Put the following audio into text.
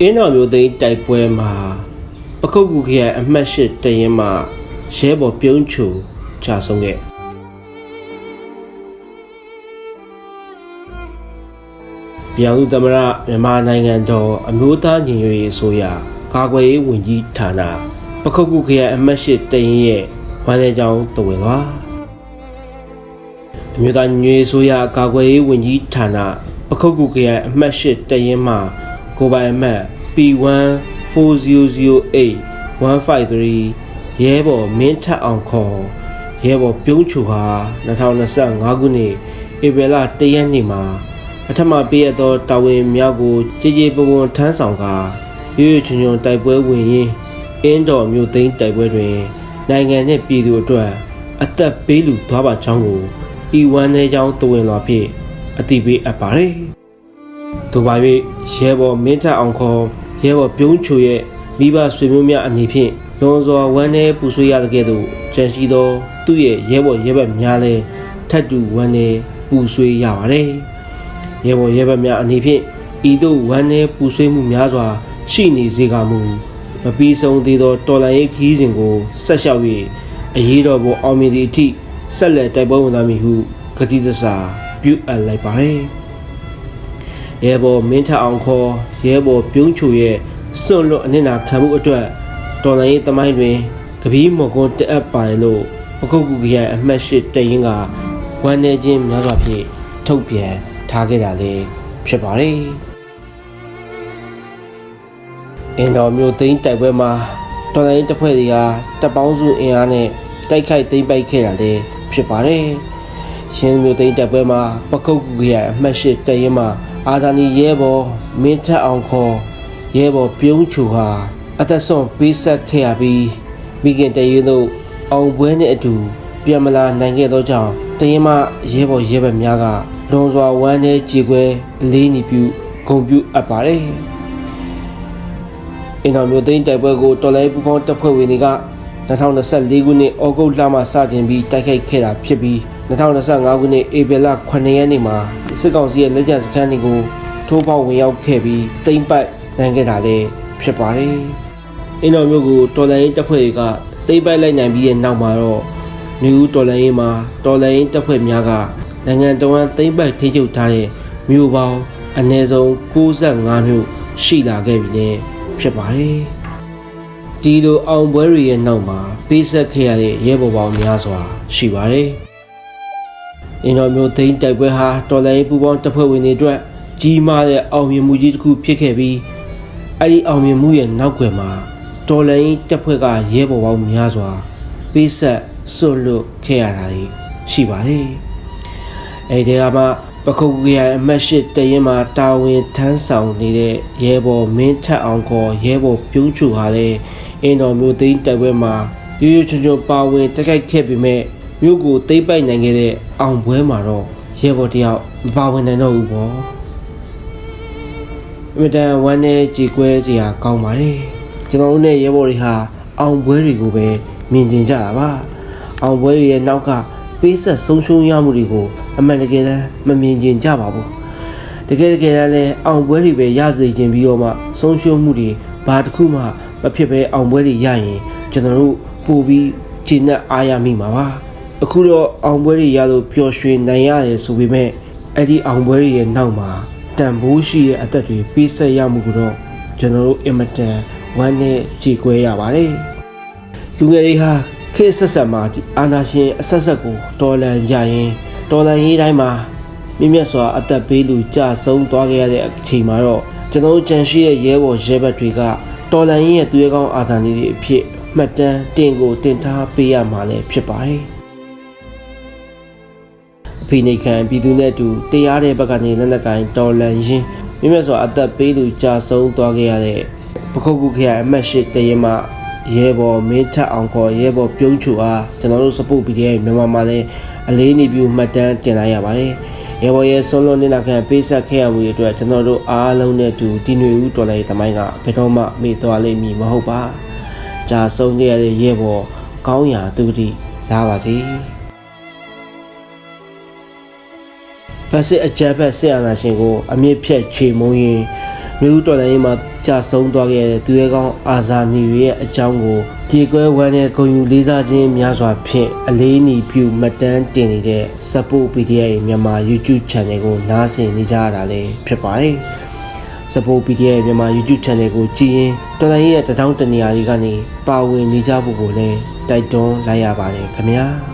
အင်းတော်မျိုးသိန်းတိုက်ပွဲမှာပခုတ်ကူခရိုင်အမှတ်၈တရင်မှာရဲဘော်ပြုံးချူကြာဆုံးခဲ့ပြည်သူ့သမ္မတမြန်မာနိုင်ငံတော်အမျိုးသားညီညွတ်ရေးအစိုးရကာကွယ်ရေးဝန်ကြီးဌာနပခုတ်ကူခရိုင်အမှတ်၈တရင်ရဲ့ဝန်ထမ်းကြောင်းတဝင်သွားအမျိုးသားညီညွတ်ရေးအစိုးရကာကွယ်ရေးဝန်ကြီးဌာနပခုတ်ကူခရိုင်အမှတ်၈တရင်မှာ ကိုယ်ပိုင်အမှတ် P14008 153ရဲဘော်မင်းထက်အောင်ခေါ်ရဲဘော်ပြုံးချူဟာ2025ခုနှစ်ဧပြီလ1ရက်နေ့မှာပထမပေးရသောတာဝန်များကိုကြည်ကြည်ပွန်ပွန်ထမ်းဆောင်ကာရွရွချွန်ချွန်တိုက်ပွဲဝင်ရင်းအင်းတော်မြို့သိမ်းတိုက်ပွဲတွင် နိုင်ငံနှင့်ပြည်သူအတွက်အသက်ပေးလူသွားပါကြောင်းကိုဤဝမ်းထဲကြောင်းတဝင်လာဖြင့်အတိပေးအပ်ပါတယ်။ သူပါ၍ရဲဘော်မင်းထက်အောင်ခေါ်ရဲဘော်ပြုံးချူရဲ့မိဘဆွေမျိုးများအနေဖြင့်လွန်စွာဝမ်းထဲပူဆွေးရတဲ့ကဲ့သို့ကြံရှိသောသူ့ရဲ့ရဲဘော်ရဲဘက်များလည်းထပ်တူဝမ်းထဲပူဆွေးရပါတယ်။ရဲဘော်ရဲဘက်များအနေဖြင့်ဤသို့ဝမ်းထဲပူဆွေးမှုများစွာရှိနေစေကမူမပြီးဆုံးသေးသောတော်လန်ရေးခီးစဉ်ကိုဆက်လျှောက်၍အရေးတော်ပုံအောင်မြင်သည့်အထိဆက်လက်တိုက်ပွဲဝင်သွားမည်ဟုကတိသစ္စာပြုအပ်လိုက်ပါတယ်။ ရဲဘော်မင်းထက်အောင်ခေါ်ရဲဘော်ပြုံးချူရဲ့စွန့်လွတ်အနစ်နာခံမှုအတွက်တော်လန်ရေးသမိုင်းတွင်ကပီးမော်ကွန်တအပ်ပါတယ်လို့ပခုတ်ကူကရန်အမှတ်၈တရင်ကဝမ်းနေခြင်းများစွာဖြင့်ထုတ်ပြန်ထားခဲ့တာလည်းဖြစ်ပါတယ်။အင်တော်မျိုးသိန်းတိုက်ပွဲမှာတော်လိုင်းတပ်ဖွဲ့တွေကတပ်ပေါင်းစုအင်အားနဲ့တိုက်ခိုက်သိမ်းပိုက်ခဲ့တာလည်းဖြစ်ပါတယ်။ရှင်းမျိုးသိန်းတိုက်ပွဲမှာပခုတ်ကူကရအမှတ်၈တရင်မှာ အာဇာနည်ရဲဘော်မင်းထက်အောင်ခေါ်ရဲဘော်ပြုံးချူဟာအသက်ဆုံးပေးဆက်ခဲ့ရပြီးမိခင်တရင်တို့အောင်ပွဲနဲ့အတူပြန်မလာနိုင်ခဲ့သောကြောင့်တရင်မရဲဘော်ရဲဘက်များကလွန်စွာဝမ်းထဲကြေခွဲအလေးနီပြုဂုံပြုအပ်ပါတယ်။အင်တော်မျိုးသိန်းတိုက်ပွဲကိုတော်လိုင်းပူပေါင်းတပ်ဖွဲ့ဝင်တွေက2024ခုနှစ်ဩဂုတ်လမှစတင်ပြီးတိုက်ခိုက်ခဲ့တာဖြစ်ပြီး 2025ခုနှစ်ဧပြီလ9ရက်နေ့မှာစစ်ကောင်စီရဲ့လက်ကျန်စခန်းတွေကိုထိုးပေါက်ဝင်ရောက်ခဲ့ပြီးတိမ့်ပိုက်နိုင်ခဲ့တာလည်းဖြစ်ပါတယ်။အင်တော်မျိုးကိုတော်လိုင်းတပ်ဖွဲ့တွေကတိမ့်ပိုက်လိုက်နိုင်ပြီးတဲ့နောက်မှာတော့နေဦးတော်လိုင်းမှာတော်လိုင်းတပ်ဖွဲ့များကနိုင်ငံတော်ဝန်တိမ့်ပိုက်ထိချုပ်ထားတဲ့မြို့ပေါင်းအနည်းဆုံး65မြို့ရှိလာခဲ့ပြီလေဖြစ်ပါတယ်။ဒီလိုအောင်ပွဲတွေရဲ့နောက်မှာပေးဆက်ခဲ့ရတဲ့ရဲဘော်ပေါင်းများစွာရှိပါတယ်။ အင်တော်မျိုးသိန်းတိုက်ပွဲဟာတော်လိုင်းပူပေါင်းတပ်ဖွဲ့ဝင်တွေအတွက်ကြီးမားတဲ့အောင်မြင်မှုကြီးတစ်ခုဖြစ်ခဲ့ပြီးအဲ့ဒီအောင်မြင်မှုရဲ့နောက်ွယ်မှာတော်လိုင်းတပ်ဖွဲ့ကရဲဘော်ပေါင်းများစွာပေးဆက်ဆွတ်လွတ်ခဲ့ရတာရှိပါတယ်။အဲ့ဒီကမှပခုတ်ကရအမတ်ရှိတရင်မှာတာဝန်ထမ်းဆောင်နေတဲ့ရဲဘော်မင်းထက်အောင်ခေါ်ရဲဘော်ပြုံးချူဟာလည်းအင်တော်မျိုးသိန်းတိုက်ပွဲမှာရွရွချွန်ချွန်ပါဝင်တိုက်ခိုက်ခဲ့ပေမဲ့ မြို့ကိုသိမ်းပိုက်နိုင်ခဲ့တဲ့အောင်ပွဲမှာတော့ရဲဘော်တယောက်မပါဝင်နိုင်တော့ဘူးပေါ့အမတန်ဝမ်းနဲ့ကြေကွဲစရာကောင်းပါတယ်ကျွန်တော်တို့နဲ့ရဲဘော်တွေဟာအောင်ပွဲတွေကိုပဲမြင်ကျင်ကြတာပါအောင်ပွဲတွေရဲ့နောက်ကပေးဆက်ဆုံးရှုံးရမှုတွေကိုအမှန်တကယ်တမ်းမမြင်ကျင်ကြပါဘူးတကယ်တကယ်တမ်းလည်းအောင်ပွဲတွေပဲရစေခြင်းပြီးတော့မှဆုံးရှုံးမှုတွေဘာတစ်ခုမှမဖြစ်ပဲအောင်ပွဲတွေရရင်ကျွန်တော်တို့ပို့ပြီးကျင့်တဲ့အားရမိမှာပါ အခုတော့အောင်ပွဲတွေရလို့ပျော်ရွှင်နိုင်ရတယ်ဆိုပေမဲ့အဲ့ဒီအောင်ပွဲတွေရဲ့နောက်မှာတန်ဖိုးရှိတဲ့အသက်တွေပေးဆက်ရမှုကတော့ကျွန်တော်တို့အင်မတန်ဝမ်းနဲ့ကြေကွဲရပါတယ်လူငယ်တွေဟာခေတ်ဆက်ဆက်မှာဒီအာနာရှင်အဆက်ဆက်ကိုတော်လန်ကြရင်တော်လန်ရေးတိုင်းမှာမြင့်မြတ်စွာအသက်ပေးလူကြဆုံးသွားခဲ့ရတဲ့အချိန်မှာတော့ကျွန်တော်တို့ကြံရှိရဲ့ရဲဘော်ရဲဘက်တွေကတော်လန်ရေးရဲ့သူရဲကောင်းအာဇာနည်တွေအဖြစ်မှတ်တမ်းတင်ကိုတင်ထားပေးရမှာလည်းဖြစ်ပါတယ်အ ဖိနေခံပြည်သူနဲ့အတူတရားတဲ့ဘက်ကနေလက်နက်ကင်တော်လန်ရင်မြင့်မြတ်စွာအသက်ပေးလူကြဆုံးသွားခဲ့ရတဲ့ပခုတ်ကုခရိုင်အမှတ်၈တရင်မှာရဲဘော်မင်းထက်အောင်ခေါ်ရဲဘော်ပြုံးချူအားကျွန်တော်တို့ support ပြီးတဲ့မြန်မာမှာလည်းအလေးနေပြီးမှတ်တမ်းတင်လိုက်ရပါတယ်။ရဲဘော်ရဲ့ဆုံးလုံးနေတာခံပေးဆက်ခဲ့ရမှုတွေအတွက်ကျွန်တော်တို့အားလုံးနဲ့အတူဒီຫນွေဦးတော်လိုက်သမိုင်းကဘယ်တော့မှမေ့သွားလိမ့်မည်မဟုတ်ပါ။ကြာဆုံးခဲ့ရတဲ့ရဲဘော်ကောင်းရာသူတိလာပါစေ။ ဖက်စစ်အကြမ်းဖက်ဆရာနာရှင်ကိုအမြင့်ဖြတ်ချေမုံရင်မြို့တော်လိုင်းမှာကြာဆုံးသွားခဲ့တဲ့သူရဲကောင်းအာဇာနည်တွေရဲ့အကြောင်းကိုဒီကွဲဝမ်းတဲ့ဂုံယူလေးစားခြင်းများစွာဖြင့်အလေးအနီပြုမှတ်တမ်းတင်နေတဲ့ Support PDF ရဲ့မြန်မာ YouTube Channel ကိုနားဆင်နေကြရတာလည်းဖြစ်ပါတယ်။ Support PDF ရဲ့မြန်မာ YouTube Channel ကိုကြည့်ရင်တော်လိုင်းရဲ့တထောင်တနေရာတွေကနေပါဝင်နေကြဖို့ကိုလည်းတိုက်တွန်းလိုက်ရပါတယ်ခင်ဗျာ။